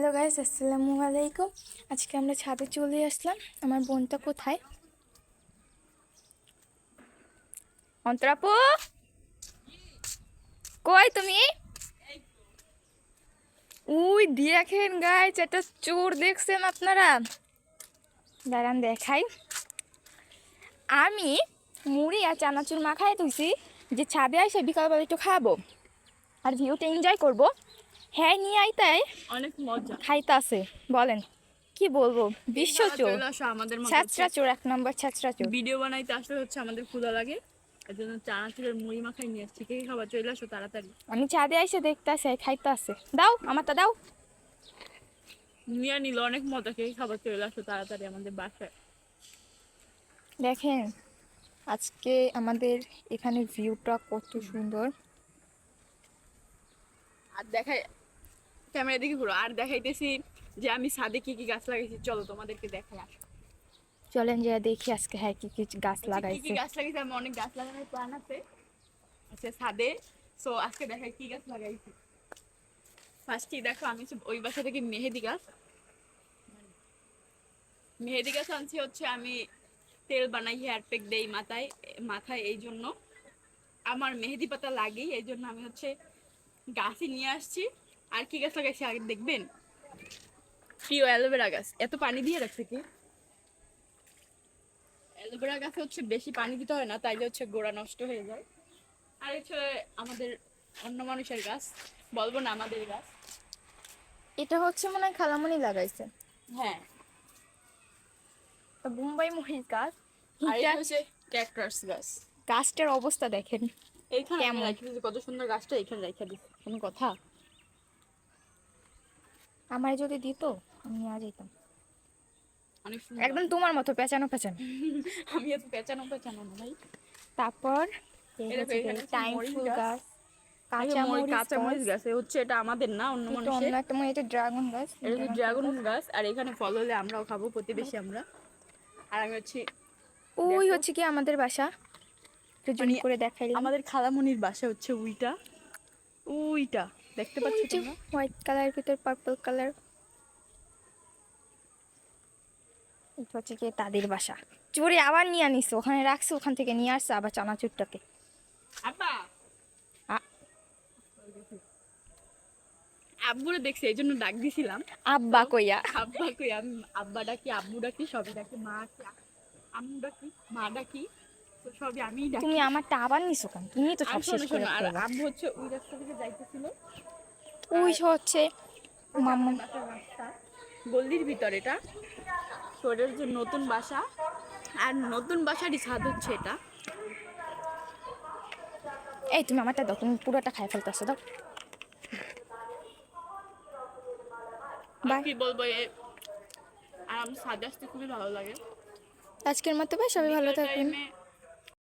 Hello guys, আসসালামু আলাইকুম। আজকে আমরা ছাদে চলে আসলাম। আমার বোনটা কোথায়? অন্তরাপু? কই তুমি? উই, দেখেন গাইস, একটা চোর দেখছেন আপনারা? দাঁড়ান, দেখাই। আমি মুড়ি আর চানাচুর মাখায় তুইছি যে ছাদে এসে বিকালবেলা একটু খাব। আর ভিউটা এনজয় করব। হ্যাঁ নিয়ে আইতাই অনেক মজা। খাইতাছে বলেন। কি বলব এক নম্বর ভিডিও বানাইতে আসলে হচ্ছে আমাদের ক্ষুধা লাগে। এর জন্য চানাচুরের মুড়ি মাখাই নিয়ে আসছি। কে খাবার চলে আসো তাড়াতাড়ি। আমি ছাদে এসে দেখতেছে খাইতাছে দাও আমারটা দাও। নিয়ে নিল অনেক মজা। কে কে খাবার চলে আসো তাড়াতাড়ি আমাদের বাসায়। দেখেন আজকে আমাদের এখানে ভিউটা কত সুন্দর। আর দেখাই ক্যামেরা দিকে ঘুরো। আর দেখাইতেছি যে আমি ছাদে কি কি গাছ লাগাইছি। চলো তোমাদেরকে দেখাই আসো চলেন যে দেখি আজকে হ্যাঁ কি কি গাছ কি কি গাছ লাগাইছি আমি অনেক গাছ লাগানোর প্ল্যান আছে। আচ্ছা ছাদে। সো আজকে দেখাই কি গাছ লাগাইছি। ফার্স্টে দেখো আমি ওই বাসা থেকে মেহেদি গাছ। মেহেদি গাছ আনছি হচ্ছে আমি তেল বানাই হেয়ার প্যাক দেই মাথায় মাথায় এই জন্য। আমার মেহেদি পাতা লাগেই এই জন্য আমি হচ্ছে গাছই নিয়ে আসছি। আর কি গাছ লাগাইছি আগে দেখবেন? প্রিয় অ্যালোভেরা গাছ। এত পানি দিয়ে রাখছে কি? অ্যালোভেরা গাছে হচ্ছে বেশি পানি দিতে হয় না তাইলে হচ্ছে গোড়া নষ্ট হয়ে যায়। আর হচ্ছে আমাদের অন্য মানুষের গাছ বলব না আমাদের গাছ। এটা হচ্ছে মনে হয় খালামনি লাগাইছে। হ্যাঁ। তা বোম্বাই মরিচ গাছ। আর এটা এটা হচ্ছে ক্যাকটাস গাছ। গাছটার অবস্থা দেখেন এইখানে কত সুন্দর গাছটা এখানে রেখে দিচ্ছি কোনো কথা? আমার যদি দিত আমি নিয়ে যেতাম একদম তোমার মতো পেঁচানো পেঁচানো। আমি এত পেঁচানো পেঁচানো না ভাই। তারপর গাছ। গাছ হচ্ছে এটা আমাদের না অন্য মানুষের? অন্য এটা ড্রাগন গাছ এটা ড্রাগন গাছ। আর এখানে ফল হলে আমরাও খাব প্রতিবেশী আমরা। আর আমি হচ্ছে ওই হচ্ছে কি আমাদের বাসা। একটু মানে করে দেখাইলাম আমাদের খালামুনির বাসা হচ্ছে উইটা উইটা দেখতে পাচ্ছ তোমরা? হোয়াইট কালারের ভিতর পার্পল কালার এটা হচ্ছে তাদের বাসা। চুরি আবার নিয়ে আনিস ওখানে রাখছে ওখান থেকে নিয়ে আসছে আবার চানাচুরটাকে। আব্বা! আব্বুরে দেখছি এই জন্য ডাক দিছিলাম। আব্বা কইয়া। আব্বা কই আমি আব্বা ডাকি আব্বু ডাকি সবই ডাকি মা আম্মু ডাকি মা ডাকি সবই আমিই ডাকি তুমি আমারটা আবার নিছো কেন? তুমি তো সব শেষ করে আর হচ্ছে ওই রাস্তা থেকে যাইতেছিল। ওই হচ্ছে মাম্মা বাসার রাস্তা। গল্লির ভিতর এটা। শোরের যে নতুন বাসা। আর নতুন বাসারই ছাদ হচ্ছে এটা। এই তুমি আমারটা দাও তুমি পুরোটা খাই ফেলতেছো দাও। বাই। কি বলব এ আর আমি ছাদে আসতে খুবই ভালো লাগে। আজকের মতো ভাই সবাই ভালো থাকবেন।